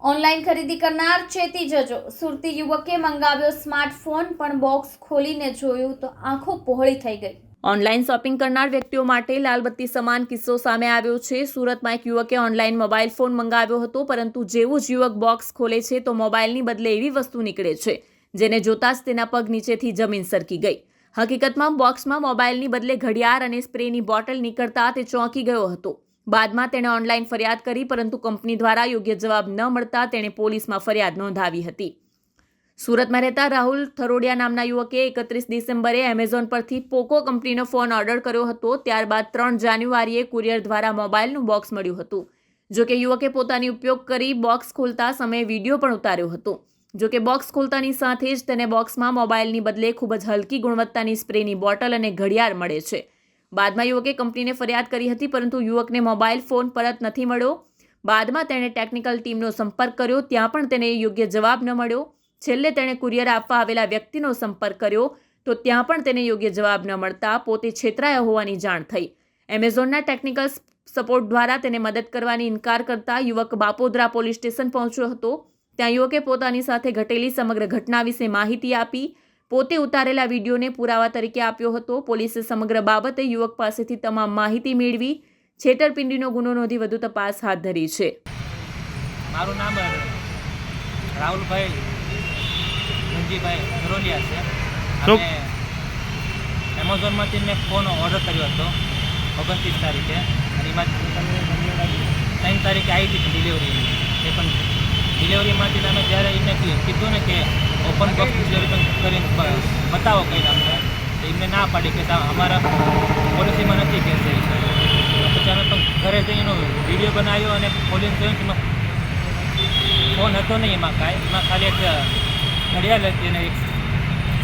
Online ખરીદી કરનાર ચેતી જજો. સુરતી યુવકે મંગાવ્યો સ્માર્ટફોન, પણ બોક્સ ખોલીને જોયું તો આંખો પહોળી થઈ ગઈ. ઓનલાઈન શોપિંગ કરનાર વ્યક્તિઓ માટે લાલબત્તી સમાન કિસ્સો સામે આવ્યો છે. સુરતમાં એક યુવકે ઓનલાઈન મોબાઈલ ફોન મંગાવ્યો હતો, પરંતુ જેવું જ યુવક બોક્સ ખોલે છે, તો મોબાઈલની બદલે એવી વસ્તુ નીકળે છે, જેને જોતાં જ તેના પગ નીચેથી જમીન સરકી ગઈ. હકીકતમાં, બોક્સમાં મોબાઈલની બદલે ઘડિયાળ અને સ્પ્રેની બોટલ નીકળતા તે ચોંકી ગયો હતો. બાદમાં તેણે ઓનલાઈન ફરિયાદ કરી, પરંતુ કંપની દ્વારા યોગ્ય જવાબ ન મળતા તેણે પોલીસમાં ફરિયાદ નોંધાવી હતી. સુરતમાં રહેતા રાહુલ થરોડિયા નામના યુવકે એકત્રીસ ડિસેમ્બરે એમેઝોન પરથી પોકો કંપનીનો ફોન ઓર્ડર કર્યો હતો, ત્યારબાદ ત્રણ જાન્યુઆરીએ કુરિયર દ્વારા મોબાઈલનું બોક્સ મળ્યું હતું. જોકે યુવકે પોતાની ઉપયોગ કરી બોક્સ ખોલતા સમયે વીડિયો પણ ઉતાર્યો હતો. જોકે બોક્સ ખોલતાની સાથે જ તેને બોક્સમાં મોબાઈલની બદલે ખૂબ જ હલકી ગુણવત્તાની સ્પ્રેની બોટલ અને ઘડિયાળ મળે છે. બાદમાં યુવકે કંપનીને ફરિયાદ કરી હતી, પરંતુ યુવકને મોબાઈલ ફોન પરત નથી મળ્યો. બાદમાં તેણે ટેકનિકલ ટીમનો સંપર્ક કર્યો, ત્યાં પણ તેને યોગ્ય જવાબ ન મળ્યો. છેલ્લે તેણે કુરિયર આપવા આવેલા વ્યક્તિનો સંપર્ક કર્યો, તો ત્યાં પણ તેને યોગ્ય જવાબ ન મળતા પોતે છેતરાયા હોવાની જાણ થઈ. એમેઝોનના ટેકનિકલ સપોર્ટ દ્વારા તેને મદદ કરવાની ઇનકાર કરતા યુવક બાપોદરા પોલીસ સ્ટેશન પહોંચ્યો હતો. ત્યાં યુવકે પોતાની સાથે ઘટેલી સમગ્ર ઘટના વિશે માહિતી આપી પોતે ઉતારેલા વિડીયોને પુરાવા તરીકે આપ્યો હતો. પોલીસે સમગ્ર બાબતે યુવક પાસેથી તમામ માહિતી મેળવી છેતરપિંડીનો ગુનો નોંધી વધુ તપાસ હાથ ધરી છે. મારું નામ રાહુલભાઈ ધરોલિયા છે. અને એમેઝોનમાંથી મેં ફોન ઓર્ડર કર્યો હતો ઓગણત્રીસ તારીખે. અને એમાં ત્રણ તારીખે આવી હતી ડિલિવરી. એ પણ ડિલિવરીમાંથી તમે જ્યારે એમને કીધું ને કે ઓપન બોક્સ ડિલિવરી કરીને બતાવો કંઈ તમને તો એમને ના પાડી કે અમારા પોલિસીમાં નથી કે પછી અમે પણ ઘરે જઈને વીડિયો બનાવ્યો અને ખોલીને જોયું કે એમાં ફોન હતો નહીં એમાં કાંઈ. એમાં ખાલી એક ઘડિયાળ હતી અને એક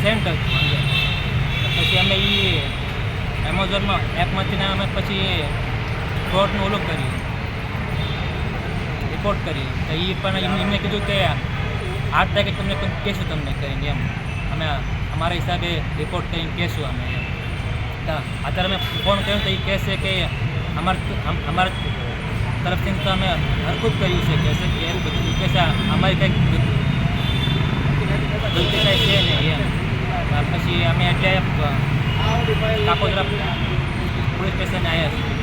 સેન્ટ હતું પછી અમે એ એમેઝોનમાં એપમાંથી ને અમે પછી ફ્રોડનું ઓલું કર્યું. રિપોર્ટ કરી. તો એ પણ એમ- એમને કીધું કે આઠ તારીખે તમને કહેશું તમને કરીને એમ. અમે અમારા હિસાબે રિપોર્ટ કરીને કહેશું અમે એમ. અત્યારે અમે ફોન કર્યો તો એ કહેશે કે અમાર અમારા તરફથી તો અમે હરકું કર્યું છે. કહેશે કે એવું બધું. કહેશે અમારી કંઈક ગલતી કાંઈ છે નહીં એમ. પછી અમે એટલે કાપોદરા પોલીસ સ્ટેશને આવ્યા છીએ.